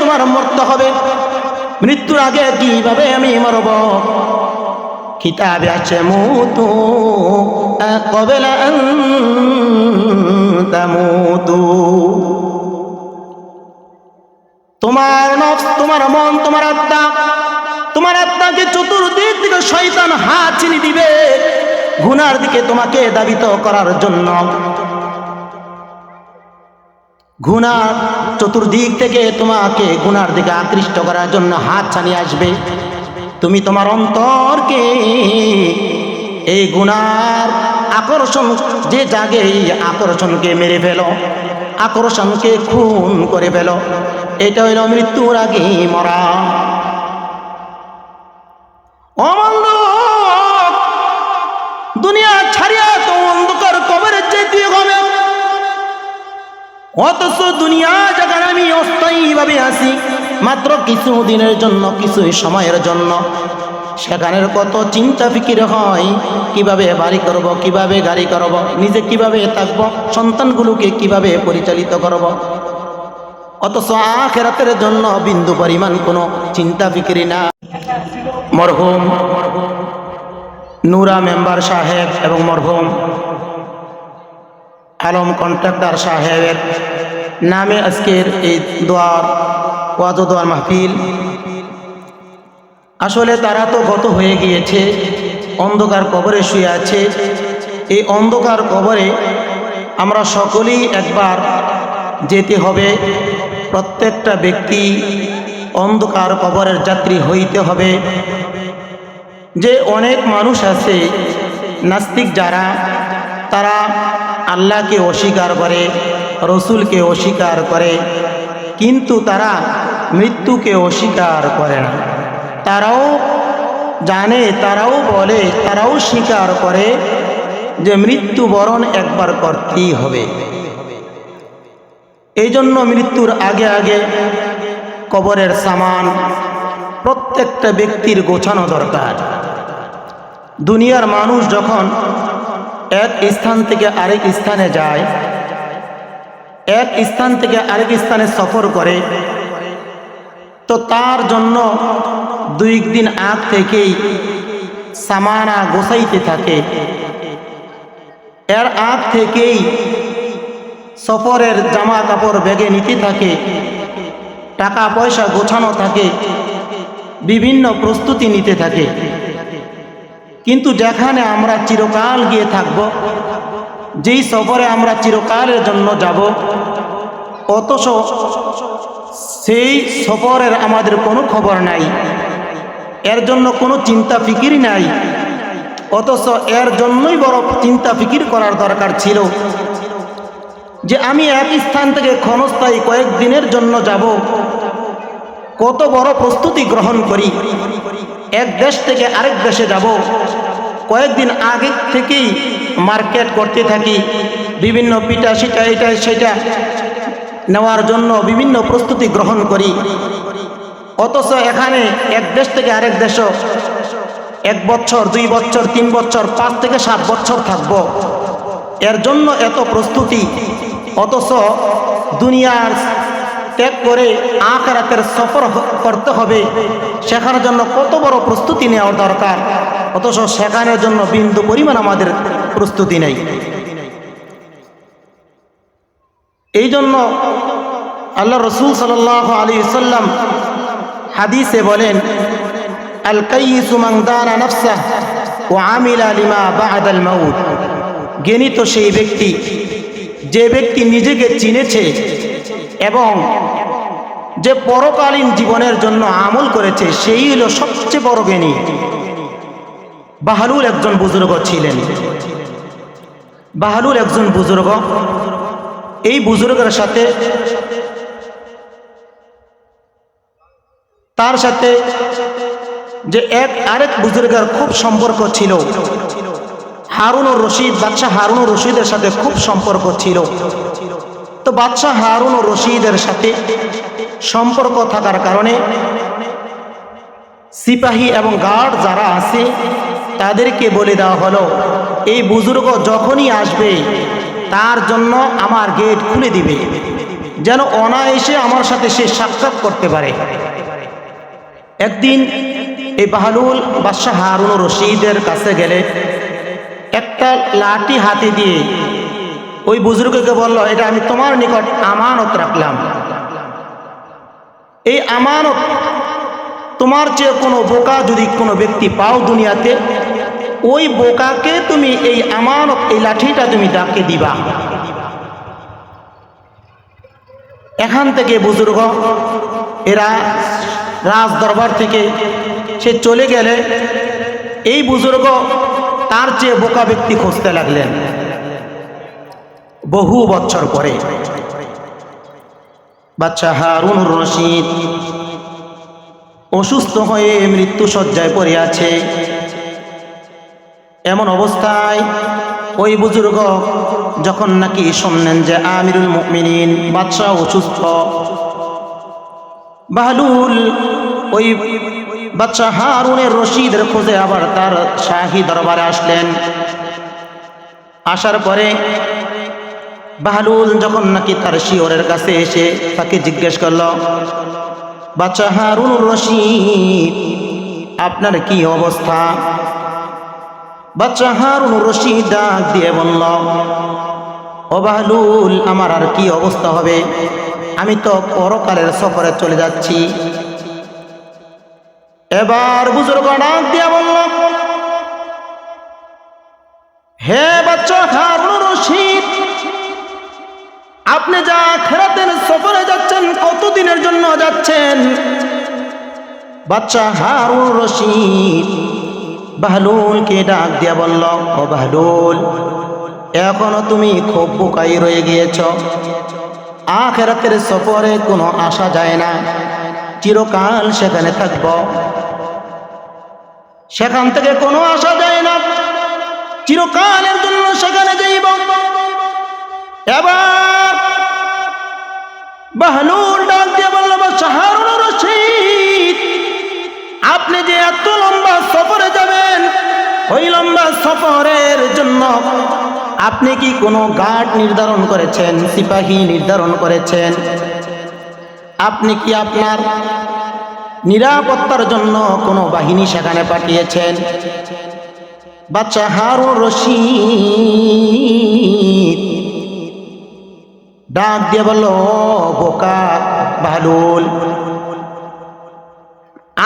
তোমার মরতে হবে। মৃত্যুর আগে কীভাবে আমি মরব? কিতাবে আছে মুতু কবেলা তোমার নফস, তোমার মন, তোমার আত্মা, তোমার আত্মাকে চতুর্দিক থেকে হাত চিনি দিবে। গুনার দিকে তোমাকে দাবিত করার জন্য। গুনার চতুর্দিক থেকে তোমাকে গুনার দিকে আকৃষ্ট করার জন্য হাত ছানিয়ে আসবে। তুমি তোমার অন্তরকে এই গুনার আকর্ষণ, যে জাগে এই আকর্ষণকে মেরে ফেলো, আকর্ষণকে খুন করে ফেলো। এটা হইল মৃত্যুর আগে মরা। অথচ দুনিয়া জায়গায় আমি অস্থায়ীভাবে আসি মাত্র কিছু দিনের জন্য, কিছু সময়ের জন্য, সেখানের কত চিন্তা ফিকির হয়, কীভাবে বাড়ি করব, কীভাবে গাড়ি করব, নিজে কীভাবে থাকব, সন্তানগুলোকে কীভাবে পরিচালিত করব। অথচ আখেরাতের জন্য বিন্দু পরিমাণ কোনো চিন্তা ফিকিরি না মরহুম, নুরা মেম্বার সাহেব এবং মরহুম আলম কন্ট্রাক্টর সাহেবের নামে আজকের এই দোয়ার, ওয়াজ দোয়ার মাহফিল। আসলে তারা তো গত হয়ে গিয়েছে, অন্ধকার কবরে শুয়ে আছে। এই অন্ধকার কবরে আমরা সকলেই একবার যেতে হবে। প্রত্যেকটা ব্যক্তি অন্ধকার কবরের যাত্রী হইতে হবে। যে অনেক মানুষ আছে, নাস্তিক যারা, তারা আল্লাহকে অস্বীকার করে, রসুলকে অস্বীকার করে, কিন্তু তারা মৃত্যুকে অস্বীকার করে না। তারাও জানে, তারাও বলে, তারাও স্বীকার করে যে মৃত্যুবরণ একবার করতেই হবে। এই জন্য মৃত্যুর আগে আগে কবরের সামান প্রত্যেকটা ব্যক্তির গোছানো দরকার। দুনিয়ার মানুষ যখন এক স্থান থেকে আরেক স্থানে যায়। এক স্থান থেকে আরেক স্থানে সফর করে। তো তার জন্য দুই দিন আগ থেকেই সামানা গোসাইতে থাকে। এর আগ থেকেই সফরের জামা কাপড় ব্যাগে নিতে থাকে। টাকা পয়সা গোছানো থাকে। বিভিন্ন প্রস্তুতি নিতে থাকে। কিন্তু যেখানে আমরা চিরকাল গিয়ে থাকব, যেই সফরে আমরা চিরকালের জন্য যাব, অথচ সেই সফরের আমাদের কোনো খবর নাই। এর জন্য কোনো চিন্তা ফিকির নাই। অথচ এর জন্যই বড় চিন্তা ফিকির করার দরকার ছিল যে আমি এক স্থান থেকে ক্ষণস্থায়ী কয়েকদিনের জন্য যাব, কত বড় প্রস্তুতি গ্রহণ করি। এক দেশ থেকে আরেক দেশে যাব। কয়েকদিন আগে থেকেই মার্কেট করতে থাকি। বিভিন্ন পিঠা সিটা এটা সেটা নেওয়ার জন্য বিভিন্ন প্রস্তুতি গ্রহণ করি। অথচ এখানে এক দেশ থেকে আরেক দেশ এক বছর, দুই বছর, তিন বছর, পাঁচ থেকে সাত বছর থাকব। এর জন্য এত প্রস্তুতি। অথচ দুনিয়ার ত্যাগ করে আখরাতের সফর করতে হবে। শেখার জন্য কত বড় প্রস্তুতি নেওয়ার দরকার? অথচ শেখানোর জন্য বিন্দু পরিমাণ আমাদের প্রস্তুতি নেই। এই জন্য আল্লাহ রসুল সাল আলী সাল্লাম হাদিসে বলেন মাউদ জ্ঞানিত সেই ব্যক্তি, যে ব্যক্তি নিজেকে চিনেছে এবং যে পরকালীন জীবনের জন্য আমল করেছে, সেই হলো সবচেয়ে বড় জ্ঞানী। বাহালুল একজন বুজুর্গ ছিলেন। বাহালুল একজন বুজুর্গ, এই বুজুর্গের সাথে তার সাথে যে এক আরেক বুজুর্গের খুব সম্পর্ক ছিল। হারুন ও রশিদ, বাদশাহ হারুন ও রশিদের সাথে খুব সম্পর্ক ছিল। তো বাদশাহ হারুন ও রশিদের সাথে সম্পর্ক থাকার কারণে সিপাহী এবং গার্ড যারা আছে, তাদেরকে বলে দেওয়া হলো, এই বুজুর্গ যখনই আসবে, তার জন্য আমার গেট খুলে দিবে, যেন অনায়াসে আমার সাথে সে সাক্ষাৎ করতে পারে। একদিন এই বাহালুল বাদশাহ হারুন রশিদের কাছে গেলে একটা লাঠি হাতে দিয়ে ওই বুজুর্গকে বলল, এটা আমি তোমার নিকট আমানত রাখলাম। এই আমানত তোমার চেয়ে কোনো বোকা যদি কোনো ব্যক্তি পাও দুনিয়াতে, ওই বোকাকে তুমি এই আমানত, এই লাঠিটা তুমি ডাকে দিবা। এখান থেকে বুজুর্গ, এরা রাজ দরবার থেকে সে চলে গেলে, এই বুজুর্গ তার চেয়ে বোকা ব্যক্তি খুঁজতে লাগলেন। বহু বছর পরে। বাচ্চা হারুন রশিদ অসুস্থ হয়ে মৃত্যু সজ্জায় পড়ে আছে। এমন অবস্থায় ওই বুজুর্গ যখন নাকি শুনলেন যে আমিরুল মুমিনিন বাদশাহ অসুস্থ বাহলুল ওই বাচ্চা হারুনের রশিদের খোঁজে আবার তার শাহী দরবারে আসলেন। আসার পরে বাহলুল যখন নাকি তার শিওরের কাছে এসে তাকে জিজ্ঞেস করল, বাচ্চা হারুন রশিদ, আপনার কি অবস্থা? বাচ্চা হারুন রশিদ ডাক দিয়ে বলল, ও বাহলুল আমার আর কি অবস্থা হবে? আমি তো পরকালের সফরে চলে যাচ্ছি। এবার বুজুর্গ ডাক দিয়ে বলল, হে বাচ্চা হারুন রশিদ আপনি যা খেরাতের সফরে যাচ্ছেন, কতদিনের জন্য যাচ্ছেন? বাচ্চা হারুন রশিদ বাহলুলকে ডাক দিয়া বলল, ও বাহলুল, এখনও তুমি খুব বোকাই রয়ে গিয়েছ। আখেরাতের সফরে কোনো আসা যায় না। চিরকাল সেখানে থাকব। সেখান থেকে কোনো আসা যায় না। চিরকালের জন্য সেখানে যাইব। এবার ওই লম্বা সফরের জন্য আপনি কি কোনো গার্ড নির্ধারণ করেছেন? সিপাহী নির্ধারণ করেছেন। আপনি কি আপনার নিরাপত্তার জন্য কোনো বাহিনী সেখানে পাঠিয়েছেন? বাচ্চা হারুন রশিদ। ডাক দিয়ে বলল, বোকা বাহলুল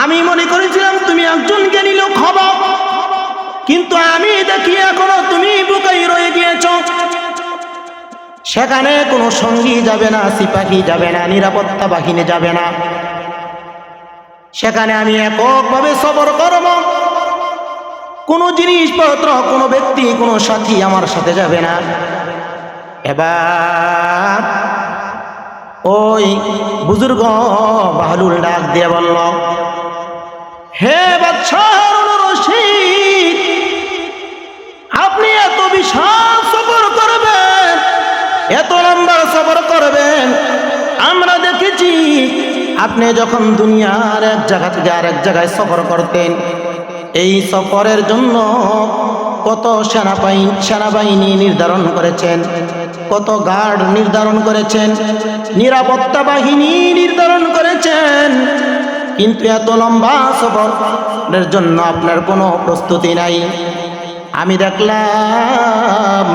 আমি মনে করেছিলাম তুমি একজন জ্ঞানী লোক হব। কিন্তু আমি দেখি এখনও তুমি বোকাই রয়ে গিয়েছ। সেখানে কোনো সঙ্গী যাবে না, সিপাহী যাবে না, নিরাপত্তা বাহিনী যাবে না। সেখানে আমি এককভাবে সবর করব। কোনো জিনিসপত্র, কোনো ব্যক্তি, কোনো সাথী আমার সাথে যাবে না। এবার ওই বুজুর্গ বাহলুল ডাক দিয়ে বলল, হে বাচ্চা রশিদ বিশাল সফর করবেন, এত লম্বা সফর করবেন। আমরা দেখেছি, আপনি যখন দুনিয়ার এক জায়গা থেকে আর এক জায়গায় সফর করতেন, এই সফরের জন্য কত সেনাবাহিনী সেনাবাহিনী নির্ধারণ করেছেন, কত গার্ড নির্ধারণ করেছেন, নিরাপত্তা বাহিনী নির্ধারণ করেছেন। কিন্তু এত লম্বা সফরের জন্য আপনার কোনো প্রস্তুতি নাই। আমি দেখলাম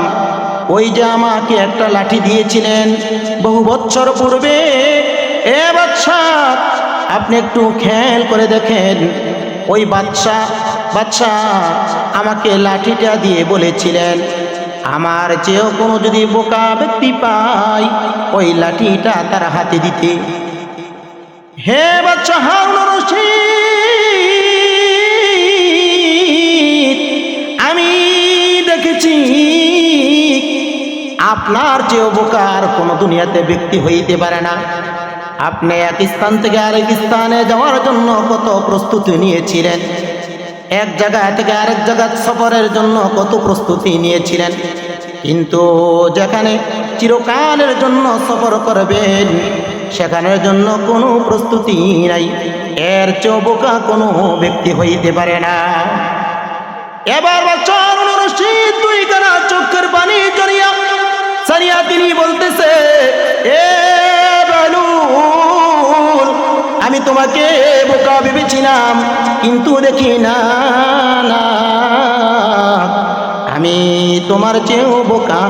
ওই যে আমাকে একটা লাঠি দিয়েছিলেন বহু বছর পূর্বে। এ বাচ্চা আপনি একটু খেয়াল করে দেখেন। ওই বাচ্চা বাচ্চা আমাকে লাঠিটা দিয়ে বলেছিলেন, আমার চেয়েও কোনো যদি বোকা ব্যক্তি পাই ওই লাঠিটা তার হাতে দিতে। হে বাচ্চা হারুন রশিদ! আপনার চেয়েও বোকার কোনো দুনিয়াতে ব্যক্তি হইতে পারে না। আপনি এক স্থান থেকে আরেক স্থানে যাওয়ার জন্য কত প্রস্তুতি নিয়েছিলেন? এক জায়গা থেকে আরেক জায়গা সফরের জন্য কত প্রস্তুতি নিয়েছিলেন? কিন্তু যেখানে চিরকালের জন্য সফর করবেন, সেখানের জন্য কোনো প্রস্তুতি নাই। এর চৌবোকা কোনো ব্যক্তি হইতে পারে না। এবার বাচ্চার রশিদ দুই কানা চোখের পানি জড়িয়া সানিয়া তিনি বলতেছে, এ বানুর আমি তোমাকে বোকা ভেবেছিলাম, কিন্তু দেখি না না। আমি তোমার চেয়েও বোকা,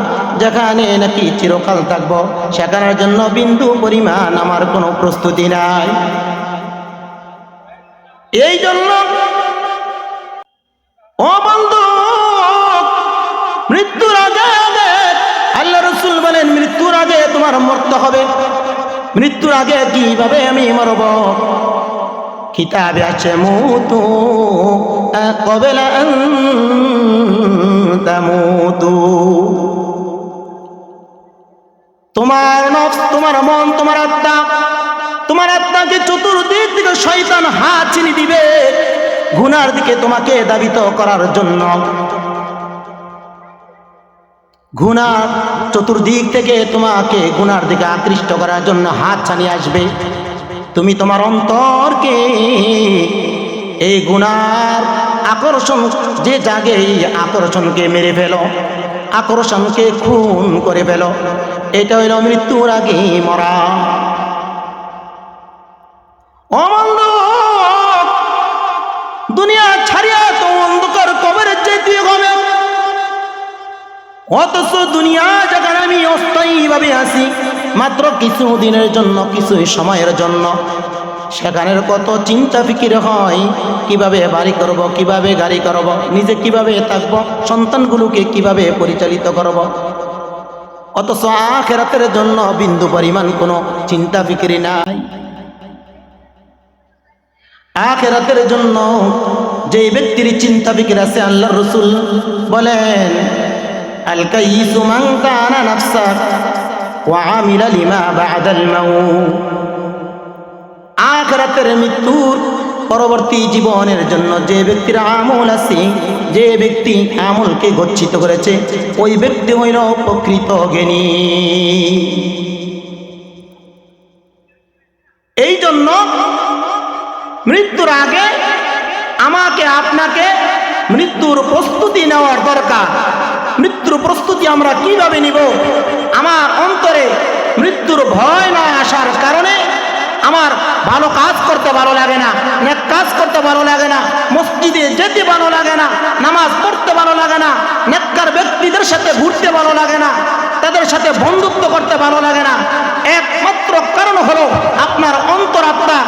যেখানে নাকি চিরকাল থাকব, সেখানের জন্য বিন্দু পরিমাণ আমার কোনো প্রস্তুতি নাই। এই জন্য বলেন, মৃত্যুর আগে তোমার মরতে হবে। মৃত্যুর আগে কীভাবে আমি মরব? কিতাবে আছে, মুতু কবেলা তোমার নফস, তোমার মন, তোমার আত্মা, তোমার আত্মাকে চতুর্দিক থেকে শয়তান হাত চিনি দিবে, গুনার দিকে তোমাকে দাবিত করার জন্য। গুনার চতুর্দিক থেকে তোমাকে গুনার দিকে আকৃষ্ট করার জন্য হাত ছানিয়ে আসবে। তুমি তোমার অন্তরকে এই গুনার আকর্ষণ, যে জাগে এই আকর্ষণকে মেরে ফেলো, আকর্ষণকে খুন করে ফেলো। এটা হইল মৃত্যুর আগে মরা। অমন্দ দুনিয়া ছাড়িয়া তো অন্ধকার কবরের যেতে হবে অথচ দুনিয়া যেখানে আমি অস্থায়ীভাবে আসি মাত্র কিছু দিনের জন্য, কিছু সময়ের জন্য। সেখানের কত চিন্তা ফিকির হয়, কীভাবে বাড়ি করব, কীভাবে গাড়ি করব, নিজে কীভাবে থাকব, সন্তানগুলোকে কীভাবে পরিচালিত করব। অথচ আখেরাতের জন্য বিন্দু পরিমাণ কোনো চিন্তা ফিকিরি নাই। আখেরাতের জন্য যে ব্যক্তির চিন্তা ফিকির আছে আল্লাহ রসুল বলেন মান কানা নাফসা ওয়া আমিলা লিমা বাদাল মাউত। আখেরাতের মৃত্যুর পরবর্তী জীবনের জন্য যে ব্যক্তির আমল আছে, যে ব্যক্তি আমলকে গচ্ছিত করেছে, ওই ব্যক্তি হইল প্রকৃত জ্ঞানী। এই জন্য মৃত্যুর আগে আমাকে আপনাকে মৃত্যুর প্রস্তুতি নেওয়ার দরকার। মৃত্যুর প্রস্তুতি আমরা কীভাবে নিব? আমার অন্তরে মৃত্যুর ভয় না আসার কারণে আমার ভালো কাজ করতে ভালো লাগে না, নেক কাজ করতে ভালো লাগে না, মসজিদে যেতে ভালো লাগে না, নামাজ পড়তে ভালো লাগে না, নেককার ব্যক্তিদের সাথে ঘুরতে ভালো লাগে না, তাদের সাথে বন্ধুত্ব করতে ভালো লাগে না। একমাত্র কারণ হলো আপনার অন্তর অন্তরাত্মা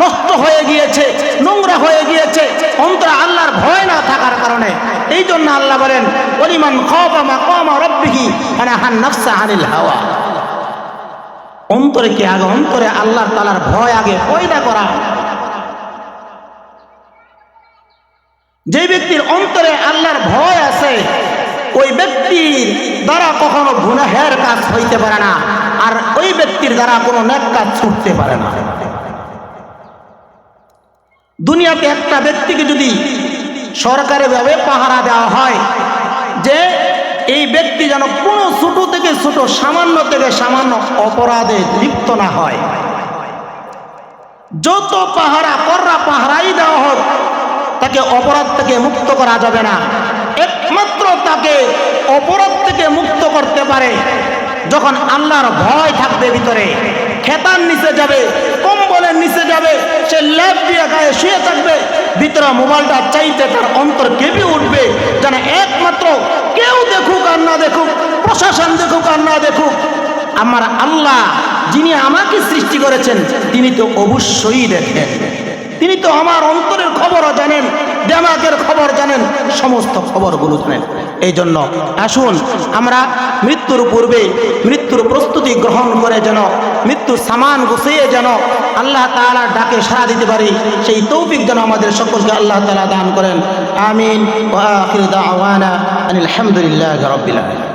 নষ্ট হয়ে গিয়েছে। নোংরা হয়ে গিয়েছে। অন্তর আল্লাহর ভয় না থাকার কারণে। এই জন্য আল্লাহ বলেন পরিমাণ খমা কমা রব্বিহি মানে হান নফসা হাওয়া। অন্তরে কি আগে, অন্তরে আল্লাহ তালার ভয় আগে পয়দা করা। যে ব্যক্তির অন্তরে আল্লাহর ভয় আছে, ওই ব্যক্তির দ্বারা কখনো গুনাহের কাজ হইতে পারে না, আর ওই ব্যক্তির দ্বারা কোনো নেক কাজ ছুটতে পারে না। দুনিয়াতে একটা ব্যক্তিকে যদি সরকারিভাবে পাহারা দেওয়া হয়, যে এই ব্যক্তি যেন কোনো ছোট থেকে ছোট, সামান্য থেকে সামান্য অপরাধে লিপ্ত না হয়। যত পাহারা কররা পাহারাই দেওয়া হোক, তাকে অপরাধ থেকে মুক্ত করা যাবে না। একমাত্র তাকে অপরাধ থেকে মুক্ত করতে পারে যখন আল্লাহর ভয় থাকবে ভিতরে, খেতার নিচে যাবে কম্বলের নিচে যাবে, সে ল্যাব দিয়ে গায়ে শুয়ে থাকবে। ভিতরে মোবাইলটা চাইতে তার অন্তর কেঁপে উঠবে, যেন একমাত্র কেউ দেখুক আর না দেখুক, প্রশাসন দেখুক আর না দেখুক। আমার আল্লাহ যিনি আমাকে সৃষ্টি করেছেন, তিনি তো অবশ্যই দেখেন। তিনি তো আমার অন্তরের খবরও জানেন। দেমাগের খবর জানেন, সমস্ত খবরগুলো জানেন। এই জন্য আসুন, আমরা মৃত্যুর পূর্বে মৃত্যুর প্রস্তুতি গ্রহণ করে যেন, মৃত্যুর সামান গুছিয়ে যেন আল্লাহ তালা ডাকে সাড়া দিতে পারি, সেই তৌফিক যেন আমাদের সকলকে আল্লাহ তালা দান করেন। আমিন আলহামদুলিল্লাহ আখির